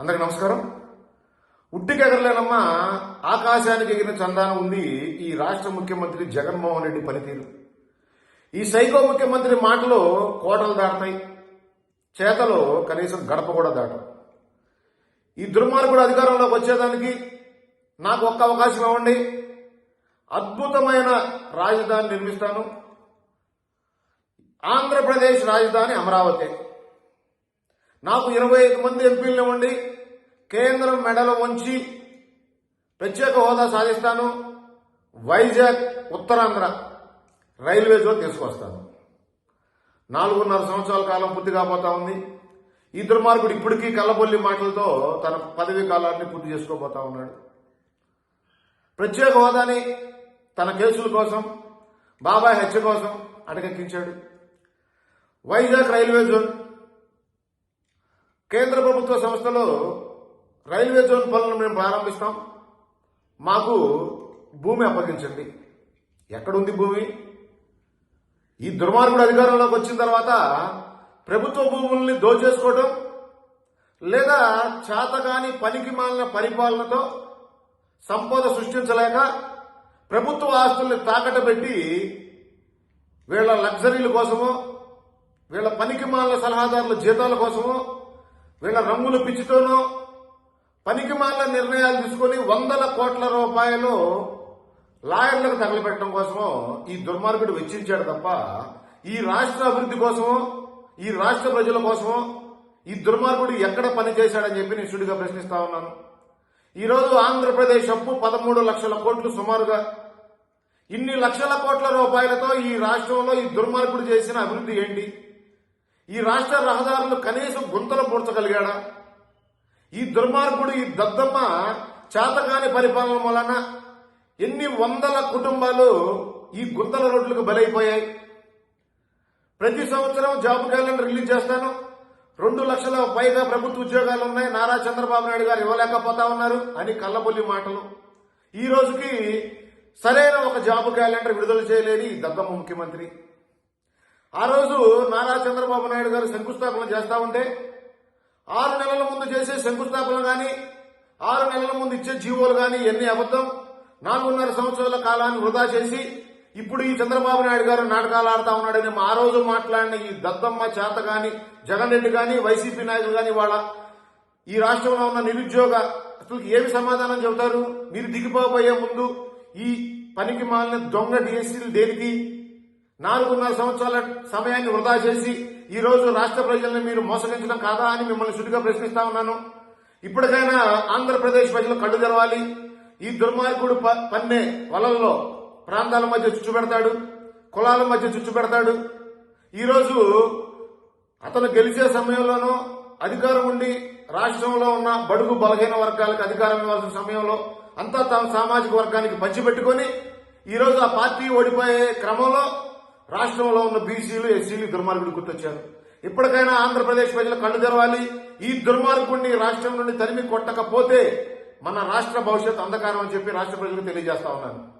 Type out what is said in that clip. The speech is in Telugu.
అందరికి నమస్కారం. ఉట్టికెగరలేనమ్మా ఆకాశానికి ఎగిరిన చందాన ఉంది ఈ రాష్ట్ర ముఖ్యమంత్రి జగన్మోహన్ రెడ్డి పనితీరు. ఈ సైకో ముఖ్యమంత్రి మాటలు కోటలు దాటతాయి. చేతలో కనీసం గడప కూడా దాటం ఈ దుర్మార్గుడు అధికారంలోకి వచ్చేదానికి నాకు ఒక్క అవకాశం ఇవ్వండి. అద్భుతమైన రాజధాని నిర్మిస్తాను. ఆంధ్రప్రదేశ్ రాజధాని అమరావతి. నాకు ఇరవై ఐదు మంది ఎంపీలను ఇవ్వండి. కేంద్రం మెడలు వంచి ప్రత్యేక హోదా సాధిస్తాను. వైజాగ్ ఉత్తరాంధ్ర రైల్వే జోన్ తీసుకొస్తాను. నాలుగున్నర సంవత్సరాల కాలం పూర్తి కాబోతా ఉంది. ఈ దుర్మార్గుడు ఇప్పటికీ కళ్ళబొల్లి మాటలతో తన పదవీ కాలాన్ని పూర్తి చేసుకోబోతా ఉన్నాడు. ప్రత్యేక హోదాని తన కేసుల కోసం బాబాయ్ హత్య కోసం అటకెక్కించాడు. వైజాగ్ రైల్వే జోన్ కేంద్ర ప్రభుత్వ సంస్థలో రైల్వే జోన్ పనులను మేము ప్రారంభిస్తాం. మాకు భూమి అప్పగించండి. ఎక్కడుంది భూమి? ఈ దుర్మార్గుడు అధికారంలోకి వచ్చిన తర్వాత ప్రభుత్వ భూముల్ని దోచేసుకోవడం లేదా చాతగాని పనికి మాలిన పరిపాలనతో సంపద సృష్టించలేక ప్రభుత్వ ఆస్తుల్ని తాకట పెట్టి వీళ్ళ లగ్జరీల కోసమో వీళ్ళ పనికి మాలిన సలహాదారుల జీతాల కోసమో వీళ్ళ రంగుల పిచ్చితోనో పనికిమాల నిర్ణయాలు తీసుకొని వందల కోట్ల రూపాయలు లాయర్లకు తగలబెట్టడం కోసమో ఈ దుర్మార్గుడు వెచ్చించాడు తప్ప ఈ రాష్ట్ర అభివృద్ధి కోసమో ఈ రాష్ట్ర ప్రజల కోసమో ఈ దుర్మార్గుడు ఎక్కడ పని చేశాడని చెప్పి నేను సుడిగా ప్రశ్నిస్తా ఉన్నాను. ఈరోజు ఆంధ్రప్రదేశ్ అప్పు పదమూడు లక్షల కోట్లు సుమారుగా. ఇన్ని లక్షల కోట్ల రూపాయలతో ఈ రాష్ట్రంలో ఈ దుర్మార్గుడు చేసిన అభివృద్ధి ఏంటి? ఈ రాష్ట్ర రహదారులు కనీసం గుంతలు పూడ్చగలిగాడా? ఈ దుర్మార్గుడు ఈ దద్దమ్మ చేతకాని పరిపాలన వలన ఎన్ని వందల కుటుంబాలు ఈ గుంతల రోడ్లకు బలైపోయాయి? ప్రతి సంవత్సరం జాబ్ క్యాలెండర్ రిలీజ్ చేస్తాను. రెండు లక్షల పైగా ప్రభుత్వ ఉద్యోగాలు ఉన్నాయి. నారా చంద్రబాబు నాయుడు గారు ఇవ్వలేకపోతా ఉన్నారు అని కళ్ళబొల్లి మాటలు. ఈ రోజుకి సరైన ఒక జాబ్ క్యాలెండర్ విడుదల చేయలేని దద్దమ్మ ముఖ్యమంత్రి. ఆ రోజు నారా చంద్రబాబు నాయుడు గారు శంకుస్థాపన చేస్తా ఉంటే ఆరు నెలల ముందు చేసే శంకుస్థాపన కానీ ఆరు నెలల ముందు ఇచ్చే జీవోలు కానీ ఎన్ని అబద్ధం నాలుగున్నర సంవత్సరాల కాలాన్ని వృధా చేసి ఇప్పుడు ఈ చంద్రబాబు నాయుడు గారు నాటకాలు ఆడుతా ఉన్నాడని ఆ రోజు మాట్లాడిన ఈ దద్దమ్మ చేత గాని జగన్ రెడ్డి గాని వైసీపీ నాయకులు గాని వాళ్ళ ఈ రాష్ట్రంలో ఉన్న నిరుద్యోగ అసలు ఏమి సమాధానం చెబుతారు? మీరు దిగిపోబోయే ముందు ఈ పనికి మాలిన దొంగ డిఎస్సీలు దేనికి? నాలుగున్నర సంవత్సరాల సమయాన్ని వృధా చేసి ఈ రోజు రాష్ట్ర ప్రజల్ని మీరు మోసగించడం కాదా అని మిమ్మల్ని సుటిగా ప్రశ్నిస్తా ఉన్నాను. ఇప్పటికైనా ఆంధ్రప్రదేశ్ ప్రజలు కళ్ళు తెరవాలి. ఈ దుర్మార్గుడు ప- పన్నే వలల్లో ప్రాంతాల మధ్య చుచ్చు పెడతాడు కులాల మధ్య చుచ్చు పెడతాడు. ఈరోజు అతను గెలిచే సమయంలోనూ అధికారం ఉండి రాష్ట్రంలో ఉన్న బడుగు బలహీన వర్గాలకు అధికారం ఇవ్వాల్సిన సమయంలో అంతా తమ సామాజిక వర్గానికి పంచిపెట్టుకొని ఈరోజు ఆ పార్టీ ఓడిపోయే క్రమంలో రాష్ట్రంలో ఉన్న బీసీలు ఎస్సీలు దుర్మార్గుడు గుర్తొచ్చారు. ఇప్పటికైనా ఆంధ్రప్రదేశ్ ప్రజలు కళ్ళు తెరవాలి. ఈ దుర్మార్గుడిని రాష్ట్రం నుండి తరిమి కొట్టకపోతే మన రాష్ట్ర భవిష్యత్ అంధకారం అని చెప్పి రాష్ట్ర ప్రజలకు తెలియజేస్తా ఉన్నాను.